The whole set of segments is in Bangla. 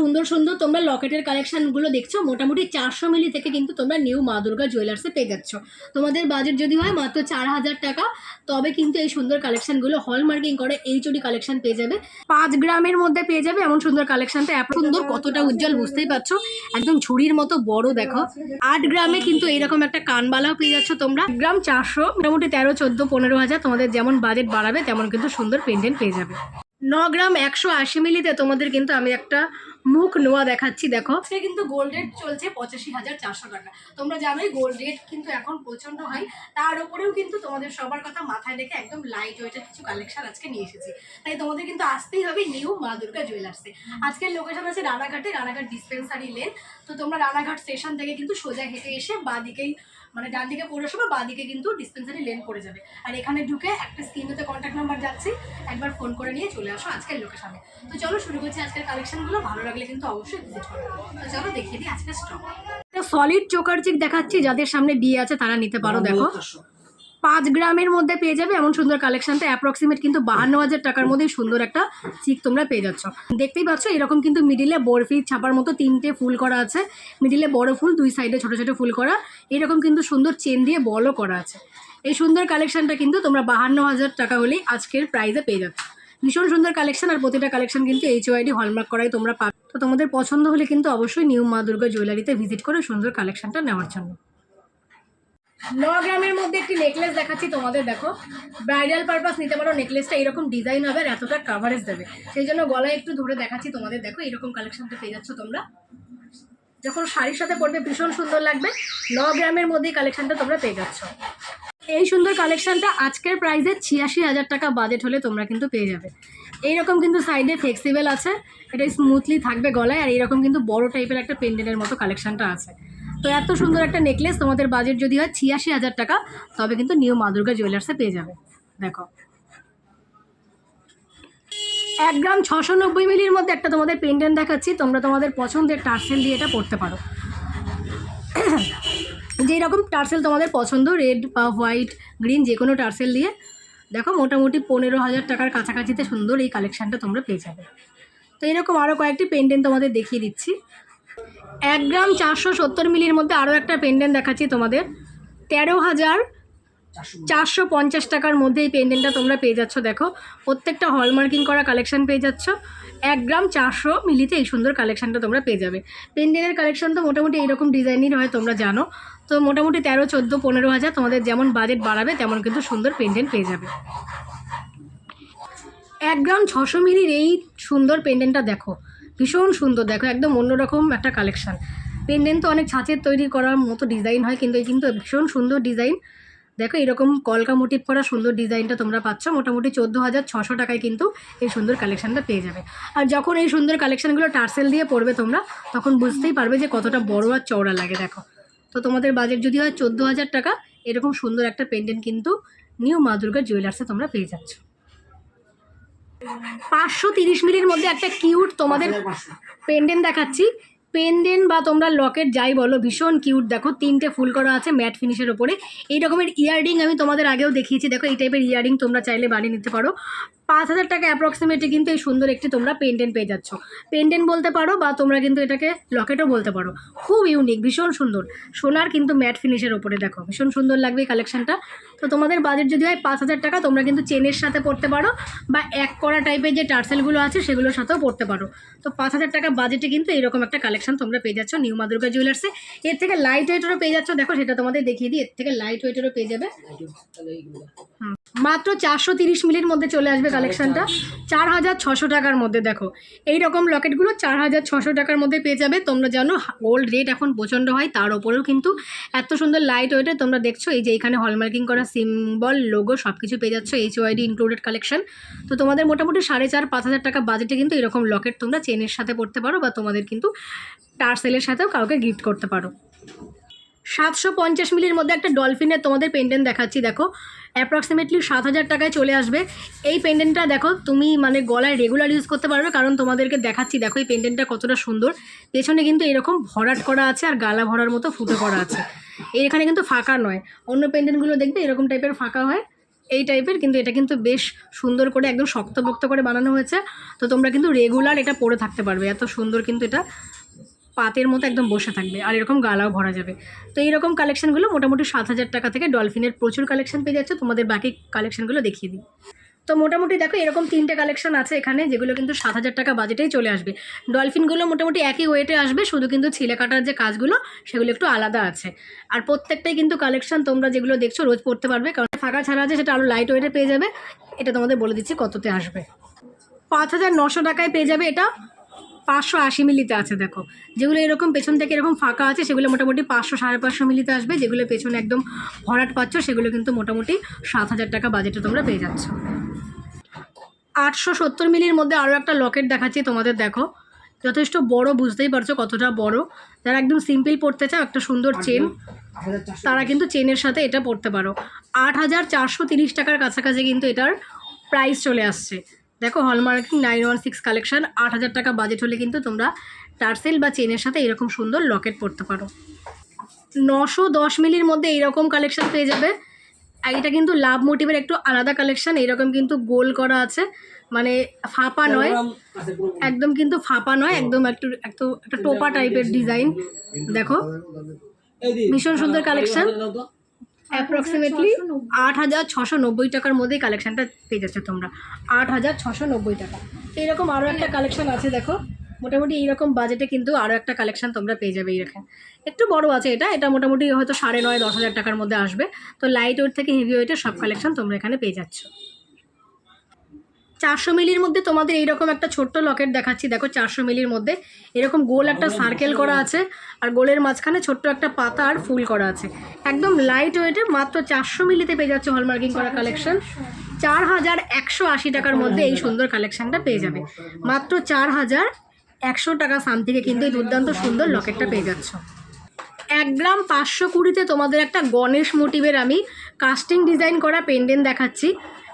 সুন্দর সুন্দর তোমরা লকেটের কালেকশনগুলো দেখছ। মোটামুটি চারশো মিলি থেকে কিন্তু তোমরা নিউ মা দুর্গা জুয়েলার্সে পেয়ে যাচ্ছ। তোমাদের বাজেট যদি হয় মাত্র চার হাজার টাকা, তবে কিন্তু এই সুন্দর কালেকশনগুলো হলমার্কিং করে এইচডি কালেকশন পেয়ে যাবে। পাঁচ গ্রামের মধ্যে পেয়ে যাবে এমন সুন্দর কালেকশনটা এত সুন্দর, কতটা উজ্জ্বল বুঝতেই পারছ? একদম ঝুড়ির মতো বড়, দেখো। আট গ্রামে কিন্তু এইরকম একটা কানবালাও পেয়ে যাচ্ছ তোমরা। গ্রাম চারশো, মোটামুটি তেরো, চোদ্দ, পনেরো হাজার তোমাদের যেমন বাজেট বাড়াবে, তেমন কিন্তু সুন্দর পেন্ডেন্ট পেয়ে যাবে। ন গ্রাম একশো আশি মিলিতে তোমাদের কিন্তু আমি একটা মুখ নোয়া দেখাচ্ছি দেখো। সে কিন্তু গোল্ড রেট চলছে পঁচাশি হাজার চারশো টাকা। তোমরা জানোই গোল্ড রেট কিন্তু এখন প্রচণ্ড হয় তার উপরেও কিন্তু তোমাদের সবার কথা মাথায় রেখে একদম লাইট ওয়েটের কিছু কালেকশন আজকে নিয়ে এসেছি। তাই তোমাদের কিন্তু আসতেই হবে নিউ মা দুর্গা জুয়েলার্সে আজকের লোকেশন আছে রানাঘাটে রানাঘাট ডিসপেন্সারি লেন তো তোমরা রানাঘাট স্টেশন থেকে কিন্তু সোজা হেঁটে এসে বাঁ দিকেই মানে ডান দিকে পৌরসভা বা দিকে কিন্তু ডিসপেন্সারি লেন পড়ে যাবে আর এখানে ঢুকে একটা স্ক্রিনেতে কন্ট্যাক্ট নাম্বার যাচ্ছি একবার ফোন করে নিয়ে চলে আসো আজকের লোকেশনে তো চলো শুরু করছি আজকের কালেকশনগুলো ভালো লাগলে কিন্তু অবশ্যই ভিজিট করো তো চলো দেখিয়ে দিই আজকের স্টক সলিড চোকার চিক দেখাচ্ছি যাদের সামনে বিয়ে আছে তারা নিতে পারো দেখো পাঁচ গ্রামের মধ্যে পেয়ে যাবে। এমন সুন্দর কালেকশনটা অ্যাপ্রক্সিমেট কিন্তু বাহান্ন হাজার টাকার মধ্যেই সুন্দর একটা চিক তোমরা পেয়ে যাচ্ছ। দেখতেই পাচ্ছ, এরকম কিন্তু মিডিলে বরফি ছাপার মতো তিনটে ফুল করা আছে। মিডিলে বড় ফুল, দুই সাইডে ছোট ছোট ফুল করা। এরকম কিন্তু সুন্দর চেন দিয়ে বলও করা আছে। এই সুন্দর কালেকশনটা কিন্তু তোমরা বাহান্ন হাজার টাকা হলেই আজকের প্রাইসে পেয়ে যাচ্ছ। ভীষণ সুন্দর কালেকশন আর প্রতিটা কালেকশন কিন্তু এইচ ওয়াইডি হলমার্ক করাই তোমরা পাবে। তো তোমাদের পছন্দ হলে কিন্তু অবশ্যই নিউ মা দুর্গা জুয়েলারিতে ভিজিট করে সুন্দর কালেকশনটা নেওয়ার জন্য। ন গ্রামের মধ্যে একটি নেকলেস দেখাচ্ছি তোমাদের, দেখো। ব্রাইডাল পারপাস নিতে পারো নেকলেসটা এরকম ডিজাইন হবে আর এতটা কাভারেজ দেবে। সেই জন্য গলায় একটু ধরে দেখাচ্ছি তোমাদের, দেখো, এরকম কালেকশনটা পেয়ে যাচ্ছ তোমরা। যখন শাড়ির সাথে পরবে, ভীষণ সুন্দর লাগবে। ন গ্রামের মধ্যেই কালেকশনটা তোমরা পেয়ে যাচ্ছ। এই সুন্দর কালেকশনটা আজকের প্রাইসে ছিয়াশি হাজার টাকা বাজেট হলে তোমরা কিন্তু পেয়ে যাবে। এইরকম কিন্তু সাইডে ফ্লেক্সিবল আছে। এটা স্মুথলি থাকবে গলায় আর এইরকম কিন্তু বড় টাইপের একটা পেন্ডেন্টের মতো কালেকশনটা আছে। তো এত সুন্দর একটা নেকলেস তোমাদের বাজেট যদি হয় ছিয়াশি হাজার টাকা, তবে কিন্তু নিউ মা দুর্গা জুয়েলার্সে পেয়ে যাবে। দেখো। এক গ্রাম ছশো নব্বই মিলির মধ্যে একটা তোমাদের পেন্ডেন্ট দেখাচ্ছি, তোমরা তোমাদের পছন্দের টার্সেল দিয়ে এটা পড়তে পারো। যেই রকম টার্সেল তোমাদের পছন্দ রেড বা হোয়াইট গ্রিন যে কোনো টার্সেল দিয়ে। দেখো, মোটামুটি পনেরো হাজার টাকার কাছাকাছিতে সুন্দর এই কালেকশানটা তোমরা পেয়ে যাবে। তো এরকম আরও কয়েকটি পেন্ডেন্ট তোমাদের দেখিয়ে দিচ্ছি। এক গ্রাম চারশো সত্তর মিলির মধ্যে আরও একটা পেন্ডেন্ট দেখাচ্ছি তোমাদের। তেরো হাজার চারশো পঞ্চাশ টাকার মধ্যে এই পেন্ডেন্টটা তোমরা পেয়ে যাচ্ছ, দেখো। প্রত্যেকটা হলমার্কিং করা কালেকশান পেয়ে যাচ্ছ। এক গ্রাম চারশো মিলিতে এই সুন্দর কালেকশনটা তোমরা পেয়ে যাবে। পেন্ডেন্টের কালেকশন তো মোটামুটি এইরকম ডিজাইনের হয়, তোমরা জানো। তো মোটামুটি তেরো, চোদ্দ, পনেরো হাজার তোমাদের যেমন বাজেট বাড়াবে, তেমন কিন্তু সুন্দর পেন্ডেন্ট পেয়ে যাবে। এক গ্রাম ছশো মিলির এই সুন্দর পেন্ডেন্টটা দেখো। ভীষণ সুন্দর। দেখো, একদম অন্যরকম একটা কালেকশন পেন্ডেন্ট তো অনেক ছাঁচের তৈরি করার মতো ডিজাইন হয়, কিন্তু এই কিন্তু ভীষণ সুন্দর ডিজাইন দেখো, এরকম কলকা মোটিভ করা সুন্দর ডিজাইনটা তোমরা পাচ্ছ। মোটামুটি চোদ্দ হাজার ছশো টাকায় কিন্তু এই সুন্দর কালেকশনটা পেয়ে যাবে। আর যখন এই সুন্দর কালেকশনগুলো টার্সেল দিয়ে পড়বে তোমরা, তখন বুঝতেই পারবে যে কতটা বড় আর চওড়া লাগে, দেখো। তো তোমাদের বাজেট যদি হয় চোদ্দ হাজার টাকা, এরকম সুন্দর একটা পেন্ডেন্ট কিন্তু নিউ মা দুর্গা জুয়েলার্সে তোমরা পেয়ে যাচ্ছ। পাঁচশো তিরিশ মিলির মধ্যে একটা কিউট তোমাদের পেন্ডেন্ট দেখাচ্ছি। পেন্ডেন্ট বা তোমরা লকেট যাই বলো ভীষণ কিউট। দেখো তিনটে ফুল করা আছে ম্যাট ফিনিশের ওপরে। এই রকমের ইয়াররিং আমি তোমাদের আগেও দেখিয়েছি। দেখো এই টাইপের ইয়াররিং তোমরা চাইলে বানিয়ে নিতে পারো। পাঁচ হাজার টাকা অ্যাপ্রক্সিমেটলি কিন্তু এই সুন্দর একটি তোমরা পেন্ডেন্ট পেয়ে যাচ্ছ। পেন্ডেন্ট বলতে পারো বা তোমরা কিন্তু এটাকে লকেটও বলতে পারো। খুব ইউনিক ভীষণ সুন্দর। সোনার কিন্তু ম্যাট ফিনিশের ওপরে দেখো ভীষণ সুন্দর লাগবে এই কালেকশনটা তো তোমাদের বাজেট যদি হয় পাঁচ হাজার টাকা তোমরা কিন্তু চেনের সাথে পড়তে পারো বা এক করা টাইপের যে টার্সেলগুলো আছে সেগুলোর সাথেও পড়তে পারো। তো পাঁচ হাজার টাকা বাজেটে কিন্তু এরকম একটা কালেকশন তোমরা পেয়ে যাচ্ছ নিউ মা দুর্গা জুয়েলার্সে এর থেকে লাইট ওয়েটেরও পেয়ে যাচ্ছ দেখো সেটা তোমাদের দেখিয়ে দিই এর থেকে লাইট ওয়েটেরও পেয়ে যাবে। হুম। মাত্র চারশো তিরিশ মিলির মধ্যে চলে আসবে কালেকশনটা চার হাজার ছশো টাকার মধ্যে, দেখো। এই রকম লকেটগুলো চার হাজার ছশো টাকার মধ্যে পেয়ে যাবে। তোমরা জানো গোল্ড রেট এখন প্রচণ্ড হয়, তার ওপরেও কিন্তু এত সুন্দর লাইট ওয়েটে তোমরা দেখছ, এই যে এখানে হলমার্কিং করা সিম্বল লোগো সব কিছু পেয়ে যাচ্ছ এইচ ওয়াইডি ইনক্লুডেড কালেকশন তো তোমাদের মোটামুটি সাড়ে চার, পাঁচ হাজার টাকা বাজেটে কিন্তু এরকম লকেট তোমরা চেনের সাথে পড়তে পারো বা তোমাদের কিন্তু টার্সেলের সাথেও কাউকে গিফট করতে পারো। সাতশো পঞ্চাশ মিলির মধ্যে একটা ডলফিনের তোমাদের পেন্ডেন্ট দেখাচ্ছি, দেখো। অ্যাপ্রক্সিমেটলি সাত হাজার টাকায় চলে আসবে। এই পেন্ডেন্টটা দেখো, তুমি মানে গলায় রেগুলার ইউজ করতে পারবে, কারণ তোমাদেরকে দেখাচ্ছি, দেখো এই পেন্ডেন্টটা কতটা সুন্দর। পেছনে কিন্তু এরকম ভরাট করা আছে আর গালা ভরার মতো ফুটো করা আছে। এখানে কিন্তু ফাঁকা নয়। অন্য পেন্ডেন্টগুলো দেখবে এরকম টাইপের ফাঁকা হয়। এই টাইপের কিন্তু এটা কিন্তু বেশ সুন্দর করে একদম শক্তপোক্ত করে বানানো হয়েছে। তো তোমরা কিন্তু রেগুলার এটা পরে থাকতে পারবে। এত সুন্দর কিন্তু এটা। পাতের মতো একদম বসে থাকবে আর এরকম গালাও ভরা যাবে। তো এইরকম কালেকশনগুলো মোটামুটি সাত হাজার টাকা থেকে ডলফিনের প্রচুর কালেকশন পেয়ে যাচ্ছে, তোমাদের বাকি কালেকশনগুলো দেখিয়ে দিই। তো মোটামুটি দেখো এরকম তিনটে কালেকশন আছে এখানে, যেগুলো কিন্তু সাত হাজার টাকা বাজেটেই চলে আসবে। ডলফিনগুলো মোটামুটি একই ওয়েটে আসবে, শুধু কিন্তু ছিলে কাটার যে কাজগুলো, সেগুলো একটু আলাদা আছে। আর প্রত্যেকটাই কিন্তু কালেকশন তোমরা যেগুলো দেখছ রোজ পড়তে পারবে, কারণ ফাঁকা ছাড়া আছে, সেটা আরও লাইট ওয়েটে পেয়ে যাবে। এটা তোমাদের বলে দিচ্ছি কততে আসবে। পাঁচ হাজার নশো টাকায় পেয়ে যাবে এটা। পাঁচশো আশি মিলিতে আছে দেখো। যেগুলো এরকম পেছন থেকে এরকম ফাঁকা আছে সেগুলো মোটামুটি পাঁচশো সাড়ে পাঁচশো মিলিতে আসবে। যেগুলো পেছনে একদম ভরাট পাচ্ছ সেগুলো কিন্তু মোটামুটি সাত হাজার টাকা বাজেটে তোমরা পেয়ে যাচ্ছ। আটশো সত্তর মিলির মধ্যে আরও একটা লকেট দেখাচ্ছি তোমাদের দেখো। যথেষ্ট বড় বুঝতেই পারছ কতটা বড়। যারা একদম সিম্পল পড়তে চাও একটা সুন্দর চেন তারা কিন্তু চেনের সাথে এটা পড়তে পারো। আট হাজার চারশো তিরিশ টাকার কাছাকাছি কিন্তু এটার প্রাইস চলে আসছে। দেখো hallmarking nine one six collection আট হাজার টাকা বাজেট হলে কিন্তু তোমরা টার্সেল বা চেনের সাথে এরকম সুন্দর লকেট পরতে পারো নশো দশ মিলির মধ্যে এইরকম কালেকশন পেয়ে যাবে এটা কিন্তু লাভ মোটিভের একটু আলাদা কালেকশন এরকম কিন্তু গোল করা আছে মানে ফাঁপা নয় একদম কিন্তু ফাঁপা নয় একদম একটু একটু একটা টোপা টাইপের ডিজাইন দেখো ভীষণ সুন্দর কালেকশন অ্যাপ্রক্সিমেটলি আট হাজার ছশো নব্বই। টাকার মধ্যেই কালেকশানটা পেয়ে যাচ্ছ তোমরা। আট হাজার ছশো নব্বই টাকা। তো এরকম আরও একটা কালেকশান আছে দেখো। মোটামুটি এইরকম বাজেটে কিন্তু আরও একটা কালেকশান তোমরা পেয়ে যাবে এইরকম। একটু বড় আছে এটা এটা মোটামুটি হয়তো সাড়ে নয় দশ হাজার টাকার মধ্যে আসবে। তো লাইট ওয়েট থেকে হেভি ওয়েটের সব কালেকশান তোমরা এখানে পেয়ে যাচ্ছ। চারশো মিলির মধ্যে তোমাদের এইরকম একটা ছোট্ট লকেট দেখাচ্ছি। দেখো চারশো মিলির মধ্যে এরকম গোল একটা সার্কেল করা আছে আর গোলের মাঝখানে ছোট্ট একটা পাতা আর ফুল করা আছে। একদম লাইট ওয়েটে মাত্র চারশো মিলিতে পেয়ে যাচ্ছে হলমার্কিং করা কালেকশন চার হাজার একশো আশি টাকার মধ্যে এই সুন্দর কালেকশনটা পেয়ে যাবে। মাত্র চার হাজার একশো টাকা সামথিংয়ে কিন্তু এই দুর্দান্ত সুন্দর লকেটটা পেয়ে যাচ্ছ। এক গ্রাম পাঁচশো কুড়িতে তোমাদের একটা গণেশ মোটিভের আমি কাস্টিং ডিজাইন করা পেন্ডেন্ট দেখাচ্ছি।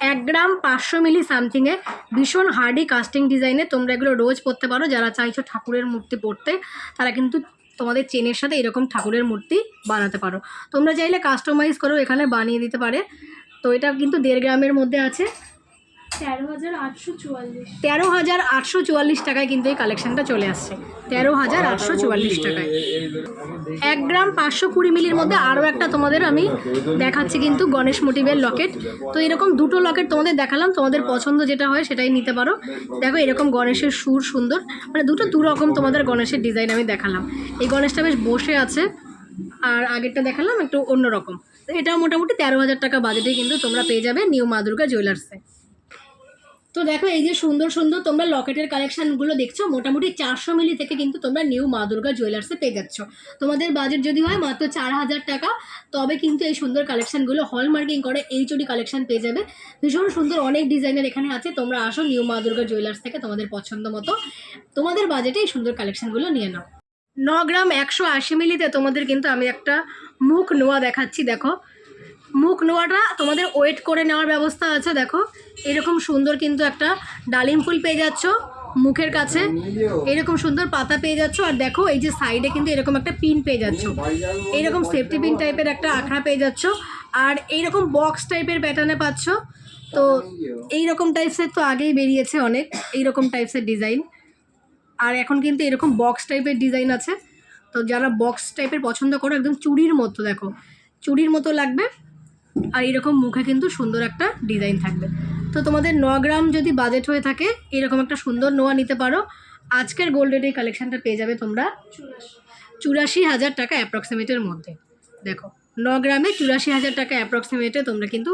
এক গ্রাম পাঁচশো মিলি সামথিংয়ে ভীষণ হার্ডি কাস্টিং ডিজাইনে তোমরা এগুলো রোজ পরতে পারো। যারা চাইছো ঠাকুরের মূর্তি পরতে তারা কিন্তু তোমাদের চেনের সাথে এরকম ঠাকুরের মূর্তি বানাতে পারো। তোমরা চাইলে কাস্টমাইজ করো এখানে বানিয়ে দিতে পারে। তো এটা কিন্তু দেড় গ্রামের মধ্যে আছে। তেরো হাজার আটশো চুয়াল্লিশ। টাকায় কিন্তু এই কালেকশনটা চলে আসছে। তেরো হাজার আটশো চুয়াল্লিশ টাকায়। এক গ্রাম পাঁচশো কুড়ি মিলির মধ্যে আরও একটা তোমাদের আমি দেখাচ্ছি কিন্তু গণেশ মোটিভের লকেট। তো এরকম দুটো লকেট তোমাদের দেখালাম, তোমাদের পছন্দ যেটা হয় সেটাই নিতে পারো। দেখো এরকম গণেশের সুর সুন্দর মানে দুটো দু রকম তোমাদের গণেশের ডিজাইন আমি দেখালাম। এই গণেশটা বেশ বসে আছে, আর আগেরটা দেখালাম একটু অন্যরকম। এটাও মোটামুটি তেরো হাজার টাকা বাজেটে কিন্তু তোমরা পেয়ে যাবে নিউ মা দুর্গা জুয়েলার্সে তো দেখো, এই যে সুন্দর সুন্দর তোমরা লকেটের কালেকশনগুলো দেখছ, মোটামুটি চারশো মিলি থেকে কিন্তু তোমরা নিউ মা দুর্গা জুয়েলার্সে পেয়ে যাচ্ছ। তোমাদের বাজেট যদি হয় মাত্র চার হাজার টাকা, তবে কিন্তু এই সুন্দর কালেকশনগুলো হলমার্কিং করে এইচওডি কালেকশন পেয়ে যাবে। ভীষণ সুন্দর অনেক ডিজাইনের এখানে আছে, তোমরা আসো নিউ মা দুর্গা জুয়েলার্স থেকে তোমাদের পছন্দ মতো। তোমাদের বাজেটে এই সুন্দর কালেকশনগুলো নিয়ে নাও। ন গ্রাম একশো আশি মিলিতে তোমাদের কিন্তু আমি একটা মুখ নোয়া দেখাচ্ছি, দেখো। মুখ নোয়াটা তোমাদের ওয়েট করে নেওয়ার ব্যবস্থা আছে, দেখো। এরকম সুন্দর কিন্তু একটা ডালিম ফুল পেয়ে যাচ্ছ মুখের কাছে। এরকম সুন্দর পাতা পেয়ে যাচ্ছ, আর দেখো এই যে সাইডে কিন্তু এরকম একটা পিন পেয়ে যাচ্ছ। এইরকম সেফটি পিন টাইপের একটা আঁকড়া পেয়ে যাচ্ছ। আর এইরকম বক্স টাইপের প্যাটার্নে পাচ্ছ। তো এইরকম টাইপসের তো আগেই বেরিয়েছে অনেক, এইরকম টাইপসের ডিজাইন আর এখন কিন্তু এরকম বক্স টাইপের ডিজাইন আছে। তো যারা বক্স টাইপের পছন্দ করো, একদম চুড়ির মতো, দেখো। চুড়ির মতো লাগবে। আর এরকম মুখে কিন্তু সুন্দর একটা ডিজাইন থাকবে। তো তোমাদের ন গ্রাম যদি বাজেট হয়ে থাকে, এরকম একটা সুন্দর নোয়া নিতে পারো। আজকের গোল্ডের এই কালেকশানটা পেয়ে যাবে তোমরা চুরাশি হাজার টাকা অ্যাপ্রক্সিমেটের মধ্যে। দেখো, ন গ্রামে চুরাশি হাজার টাকা অ্যাপ্রক্সিমেটে তোমরা কিন্তু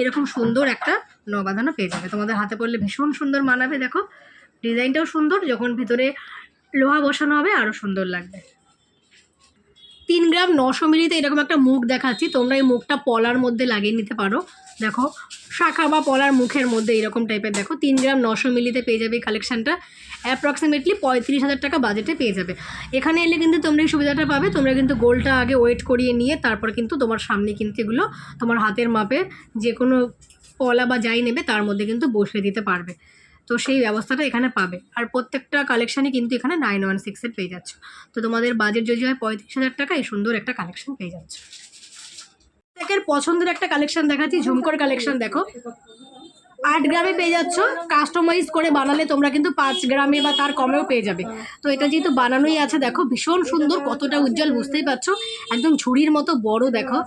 এরকম সুন্দর একটা ন বাঁধানো পেয়ে যাবে। তোমাদের হাতে পড়লে ভীষণ সুন্দর মানাবে, দেখো। ডিজাইনটাও সুন্দর, যখন ভিতরে লোহা বসানো হবে আরও সুন্দর লাগবে। তিন গ্রাম নশো মিলিতে এরকম একটা মুখ দেখাচ্ছি। তোমরা এই মুখটা পলার মধ্যে লাগিয়ে নিতে পারো। দেখো, শাখা বা পলার মুখের মধ্যে এরকম টাইপের দেখো, তিন গ্রাম নশো মিলিতে পেয়ে যাবে এই কালেকশানটা অ্যাপ্রক্সিমেটলি পঁয়ত্রিশ হাজার টাকা বাজেটে পেয়ে যাবে। এখানে এলে কিন্তু তোমরা এই সুবিধাটা পাবে। তোমরা কিন্তু গোলটা আগে ওয়েট করিয়ে নিয়ে তারপর কিন্তু তোমার সামনে কিন্তু এগুলো তোমার হাতের মাপে যে কোনো পলা বা যাই নেবে তার মধ্যে কিন্তু বসিয়ে দিতে পারবে। তো সেই ব্যবস্থাটা এখানে পাবে। আর প্রত্যেকটা কালেকশানই কিন্তু এখানে নাইন ওয়ান সিক্সের পেয়ে যাচ্ছ। তো তোমাদের বাজেট যদি হয় পঁয়ত্রিশ হাজার টাকা, এই সুন্দর একটা কালেকশন পেয়ে যাচ্ছ। পছন্দের একটা কালেকশন দেখাচ্ছি, ঝুমকোর কালেকশন দেখো। আট গ্রামে পেয়ে যাচ্ছ। কাস্টমাইজ করে বানালে তোমরা কিন্তু পাঁচ গ্রামে বা তার কমেও পেয়ে যাবে। তো এটা যেহেতু বানানোই আছে, দেখো ভীষণ সুন্দর, কতটা উজ্জ্বল বুঝতেই পারছ। একদম ঝুড়ির মতো বড়, দেখো।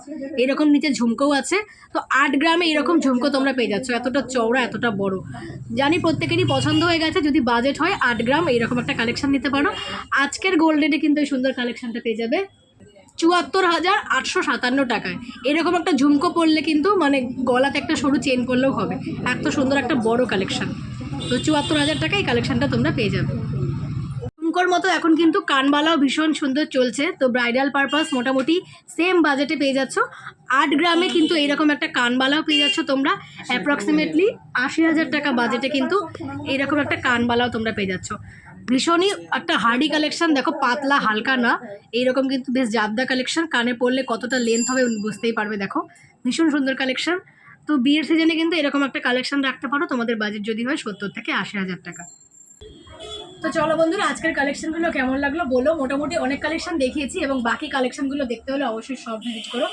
এরকম নিচে ঝুমকোও আছে। তো আট গ্রামে এরকম ঝুমকো তোমরা পেয়ে যাচ্ছ। এতটা চওড়া, এতটা বড়। জানি প্রত্যেকেরই পছন্দ হয়ে গেছে, যদি বাজেট হয় আট গ্রাম এরকম একটা কালেকশন নিতে পারো। আজকের গোল্ডেনে কিন্তু এই সুন্দর কালেকশনটা পেয়ে যাবে। চুয়াত্তর হাজার আটশো সাতান্ন টাকায়। এরকম একটা ঝুমকো পরলে কিন্তু মানে গলাতে একটা সরু চেন করলেও হবে। এত সুন্দর একটা বড় কালেকশন তো চুয়াত্তর হাজার টাকায় কালেকশনটা তোমরা পেয়ে যাবে। ঝুমকোর মতো এখন কিন্তু কানবালাও ভীষণ সুন্দর চলছে। তো ব্রাইডাল পারপাস মোটামুটি সেম বাজেটে পেয়ে যাচ্ছ। আট গ্রামে কিন্তু এইরকম একটা কানবালাও পেয়ে যাচ্ছ তোমরা। অ্যাপ্রক্সিমেটলি আশি হাজার টাকা বাজেটে কিন্তু এইরকম একটা কানবালাও তোমরা পেয়ে যাচ্ছ। ভীষণই একটা হার্ডি কালেকশন দেখো পাতলা, হালকা না। এইরকম কিন্তু বেশ জাবদা কালেকশন কানে পড়লে কতটা লেন্থ হবে বুঝতেই পারবে, দেখো। ভীষণ সুন্দর কালেকশন তো বিয়ের সিজনে কিন্তু এরকম একটা কালেকশন রাখতে পারো, তোমাদের বাজেট যদি হয় সত্তর থেকে আশি হাজার টাকা। তো চলো বন্ধুরা, আজকের কালেকশনগুলো কেমন লাগল বলো। মোটামুটি অনেক কালেকশন দেখিয়েছি এবং বাকি কালেকশনগুলো দেখতে হলে অবশ্যই সব ভিজিট করো।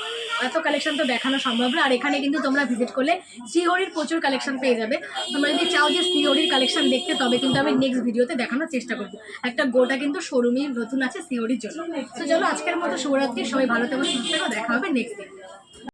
এত কালেকশন তো দেখানো সম্ভব না, আর এখানে কিন্তু তোমরা ভিজিট করলে সিওরির প্রচুর কালেকশন পেয়ে যাবে। তোমরা যদি চাও যে সিওরির কালেকশন দেখতে, তবে কিন্তু আমি নেক্সট ভিডিওতে দেখানোর চেষ্টা করব। একটা গোটা কিন্তু শোরুমই নতুন আছে সিওরির জন্য। তো চলো, আজকের মতো শুভরাত্রি, সবাই ভালো থেকো, সুস্থ দেখা হবে নেক্সট